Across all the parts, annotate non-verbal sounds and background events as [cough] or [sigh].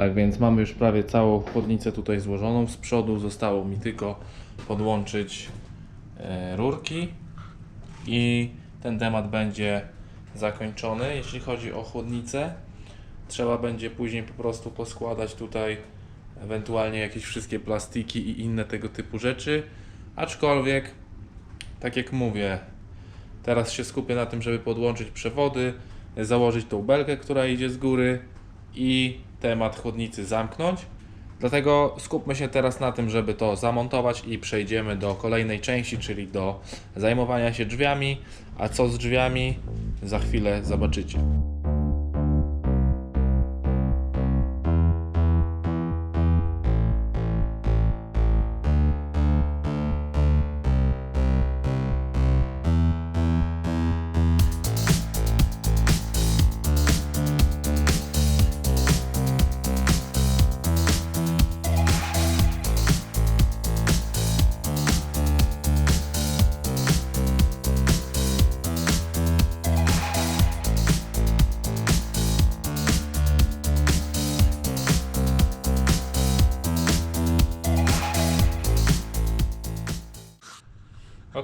Tak więc mamy już prawie całą chłodnicę tutaj złożoną. Z przodu zostało mi tylko podłączyć e, rurki i ten temat będzie zakończony. Jeśli chodzi o chłodnicę, trzeba będzie później po prostu poskładać tutaj ewentualnie jakieś wszystkie plastiki i inne tego typu rzeczy. Aczkolwiek, tak jak mówię, teraz się skupię na tym, żeby podłączyć przewody, założyć tą belkę, która idzie z góry i temat chłodnicy zamknąć. Dlatego skupmy się teraz na tym, żeby to zamontować i przejdziemy do kolejnej części, czyli do zajmowania się drzwiami. A co z drzwiami? Za chwilę zobaczycie.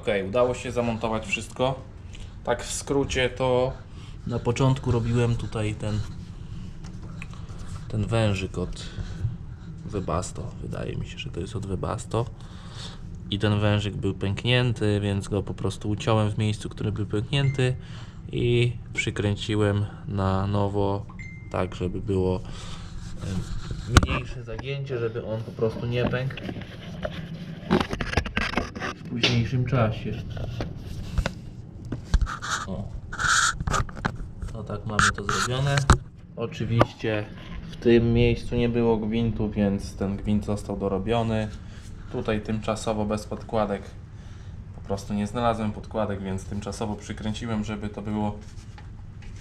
Ok, udało się zamontować wszystko. Tak w skrócie to na początku robiłem tutaj ten ten wężyk od Webasto. Wydaje mi się, że to jest od Webasto. I ten wężyk był pęknięty, więc go po prostu uciąłem w miejscu, który był pęknięty i przykręciłem na nowo, tak żeby było mniejsze zagięcie, żeby on po prostu nie pękł w późniejszym czasie. O. No tak mamy to zrobione. Oczywiście w tym miejscu nie było gwintu, więc ten gwint został dorobiony. Tutaj tymczasowo bez podkładek. Po prostu nie znalazłem podkładek, więc tymczasowo przykręciłem, żeby to było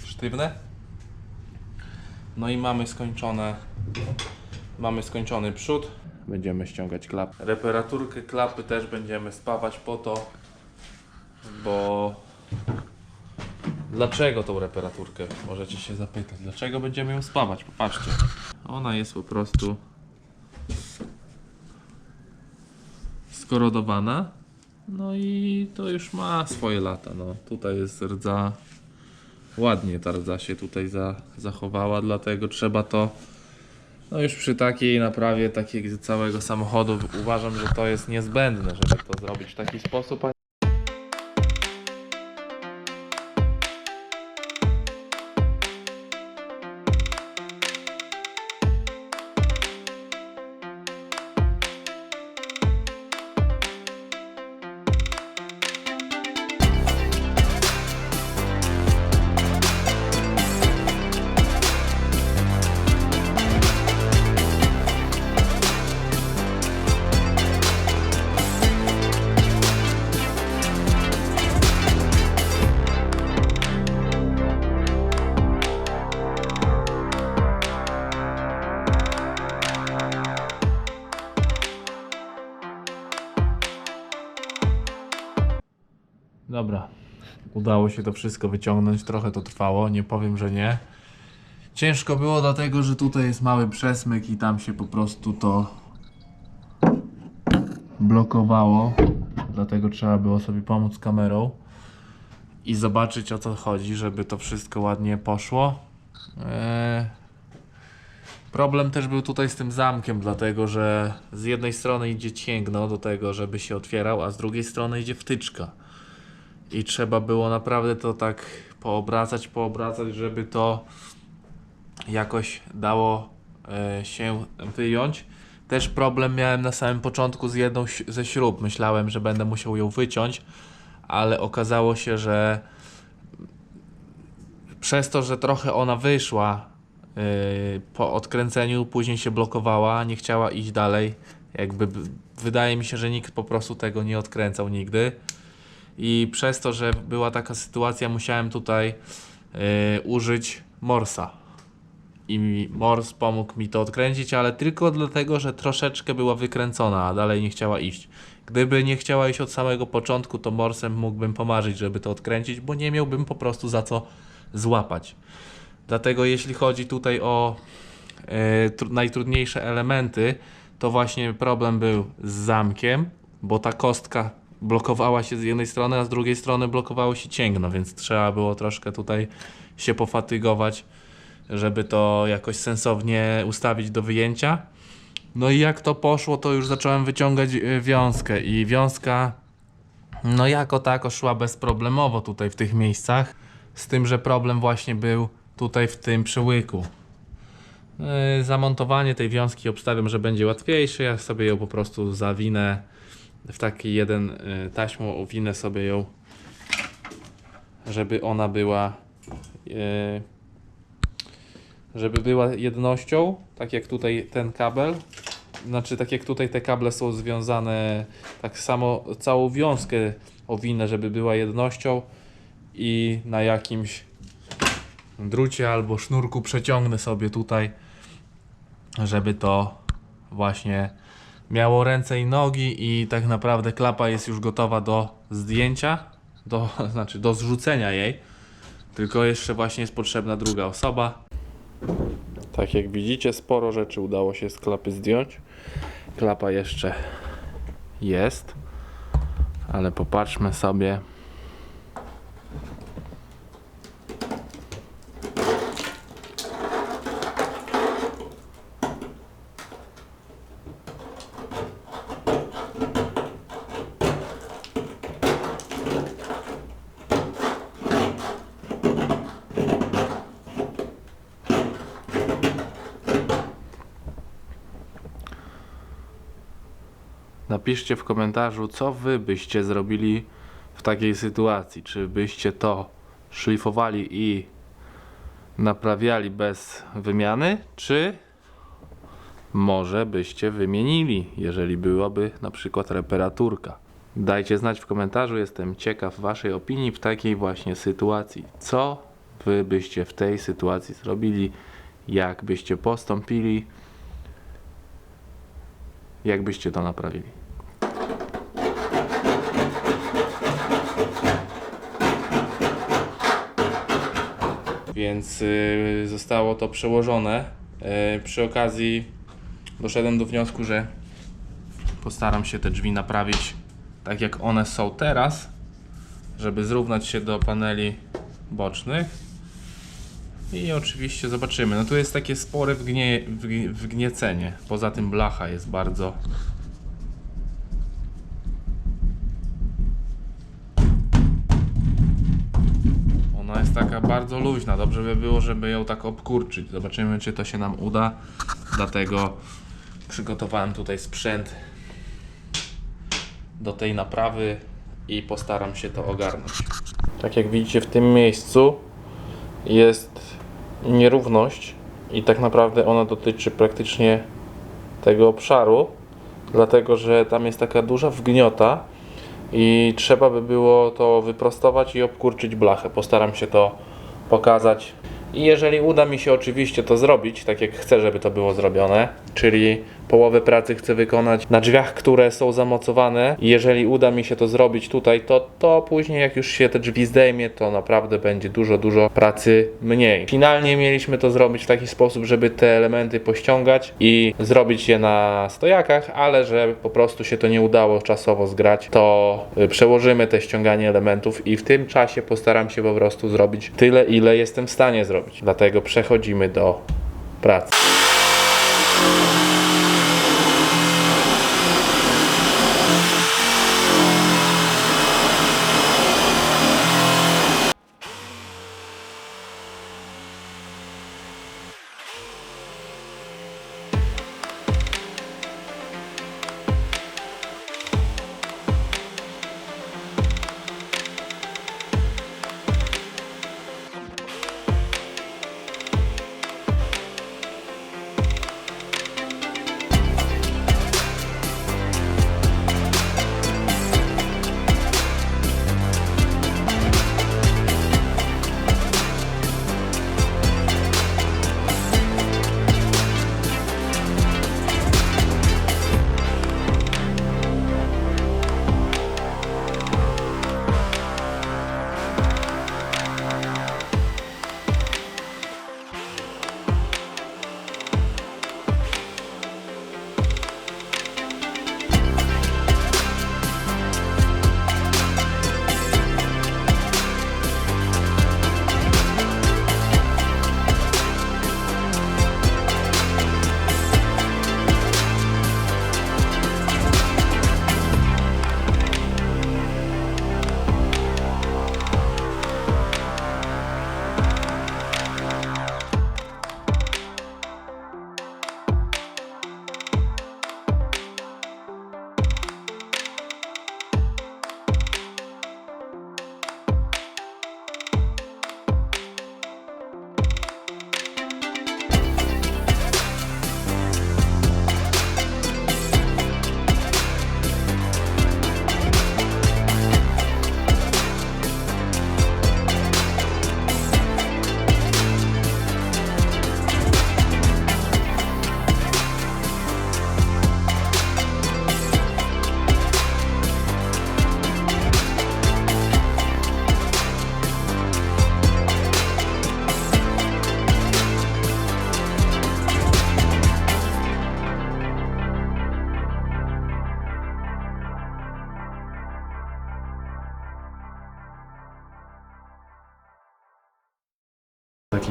sztywne. No i mamy skończone Mamy skończony przód. Będziemy ściągać klapy. Reparaturkę klapy też będziemy spawać po to, bo dlaczego tą reparaturkę? Możecie się zapytać. Dlaczego będziemy ją spawać? Popatrzcie. Ona jest po prostu skorodowana. No i to już ma swoje lata. No, tutaj jest rdza. Ładnie ta rdza się tutaj za, zachowała, dlatego trzeba to no już przy takiej naprawie takiego całego samochodu uważam, że to jest niezbędne, żeby to zrobić w taki sposób. a Dobra, udało się to wszystko wyciągnąć, trochę to trwało, nie powiem, że nie. Ciężko było dlatego, że tutaj jest mały przesmyk i tam się po prostu to blokowało. Dlatego trzeba było sobie pomóc kamerą i zobaczyć o co chodzi, żeby to wszystko ładnie poszło. Eee, Problem też był tutaj z tym zamkiem, dlatego że z jednej strony idzie cięgno do tego, żeby się otwierał, a z drugiej strony idzie wtyczka. I trzeba było naprawdę to tak poobracać, poobracać, żeby to jakoś dało e, się wyjąć. Też problem miałem na samym początku z jedną ze śrub. Myślałem, że będę musiał ją wyciąć, ale okazało się, że przez to, że trochę ona wyszła yy, po odkręceniu, później się blokowała, nie chciała iść dalej. Jakby wydaje mi się, że nikt po prostu tego nie odkręcał nigdy. I przez to, że była taka sytuacja, musiałem tutaj yy, użyć morsa. I mors pomógł mi to odkręcić, ale tylko dlatego, że troszeczkę była wykręcona, a dalej nie chciała iść. Gdyby nie chciała iść od samego początku, to morsem mógłbym pomarzyć, żeby to odkręcić, bo nie miałbym po prostu za co złapać. Dlatego jeśli chodzi tutaj o tr- najtrudniejsze elementy, to właśnie problem był z zamkiem, bo ta kostka blokowała się z jednej strony, a z drugiej strony blokowało się cięgno, więc trzeba było troszkę tutaj się pofatygować, żeby to jakoś sensownie ustawić do wyjęcia. No i jak to poszło, to już zacząłem wyciągać e, wiązkę i wiązka no jako tako szła bezproblemowo tutaj w tych miejscach, z tym, że problem właśnie był tutaj w tym przełyku. Yy, Zamontowanie tej wiązki obstawiam, że będzie łatwiejsze. Ja sobie ją po prostu zawinę w taki jeden yy, taśmą, owinę sobie ją, żeby ona była yy, żeby była jednością, tak jak tutaj ten kabel. Znaczy, tak jak tutaj te kable są związane, tak samo całą wiązkę owinę, żeby była jednością i na jakimś drucie albo sznurku przeciągnę sobie tutaj, żeby to właśnie miało ręce i nogi i tak naprawdę klapa jest już gotowa do zdjęcia, do, [laughs] znaczy do zrzucenia jej. Tylko jeszcze właśnie jest potrzebna druga osoba. Tak jak widzicie, sporo rzeczy udało się z klapy zdjąć. Klapa jeszcze jest, ale popatrzmy sobie. Napiszcie w komentarzu, co wy byście zrobili w takiej sytuacji. Czy byście to szlifowali i naprawiali bez wymiany, czy może byście wymienili, jeżeli byłaby na przykład reparaturka. Dajcie znać w komentarzu, jestem ciekaw waszej opinii w takiej właśnie sytuacji. Co wy byście w tej sytuacji zrobili, jak byście postąpili, jak byście to naprawili. Więc y, zostało to przełożone. Y, przy okazji doszedłem do wniosku, że postaram się te drzwi naprawić tak jak one są teraz, żeby zrównać się do paneli bocznych. I oczywiście zobaczymy. No tu jest takie spore wgnie, wgnie- wgniecenie. Poza tym blacha jest bardzo Ona jest taka bardzo luźna. Dobrze by było, żeby ją tak obkurczyć. Zobaczymy, czy to się nam uda. Dlatego przygotowałem tutaj sprzęt do tej naprawy i postaram się to ogarnąć. Tak jak widzicie, w tym miejscu jest nierówność i tak naprawdę ona dotyczy praktycznie tego obszaru, dlatego że tam jest taka duża wgniota i trzeba by było to wyprostować i obkurczyć blachę. Postaram się to pokazać. I jeżeli uda mi się oczywiście to zrobić, tak jak chcę, żeby to było zrobione, czyli połowę pracy chcę wykonać na drzwiach, które są zamocowane. Jeżeli uda mi się to zrobić tutaj, to, to później jak już się te drzwi zdejmie, to naprawdę będzie dużo, dużo pracy mniej. Finalnie mieliśmy to zrobić w taki sposób, żeby te elementy pościągać i zrobić je na stojakach, ale że po prostu się to nie udało czasowo zgrać, to y, przełożymy te ściąganie elementów i w tym czasie postaram się po prostu zrobić tyle, ile jestem w stanie zrobić. Dlatego przechodzimy do pracy.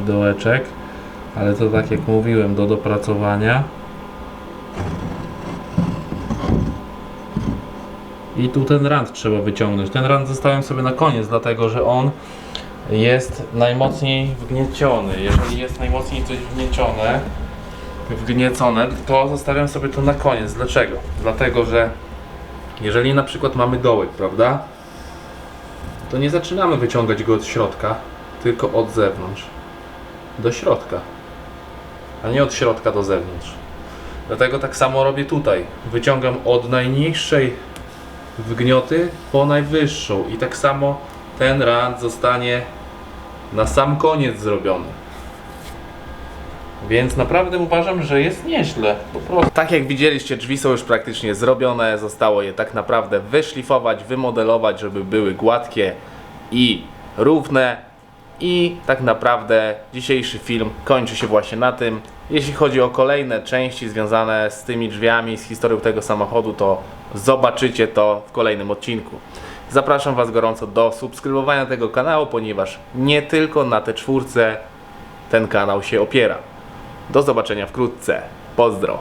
Dołeczek, ale to tak jak mówiłem, do dopracowania. I tu ten rand trzeba wyciągnąć. Ten rand zostawiam sobie na koniec, dlatego że on jest najmocniej wgnieciony. Jeżeli jest najmocniej coś wgniecione, wgniecone, to zostawiam sobie to na koniec. Dlaczego? Dlatego, że jeżeli na przykład mamy dołek, prawda? To nie zaczynamy wyciągać go od środka, tylko od zewnątrz do środka, a nie od środka do zewnątrz. Dlatego tak samo robię tutaj. Wyciągam od najniższej wgnioty po najwyższą i tak samo ten rand zostanie na sam koniec zrobiony. Więc naprawdę uważam, że jest nieźle. Po prostu. Tak jak widzieliście, drzwi są już praktycznie zrobione. Zostało je tak naprawdę wyszlifować, wymodelować, żeby były gładkie i równe. I tak naprawdę dzisiejszy film kończy się właśnie na tym. Jeśli chodzi o kolejne części związane z tymi drzwiami, z historią tego samochodu, to zobaczycie to w kolejnym odcinku. Zapraszam Was gorąco do subskrybowania tego kanału, ponieważ nie tylko na te czwórce ten kanał się opiera. Do zobaczenia wkrótce. Pozdro!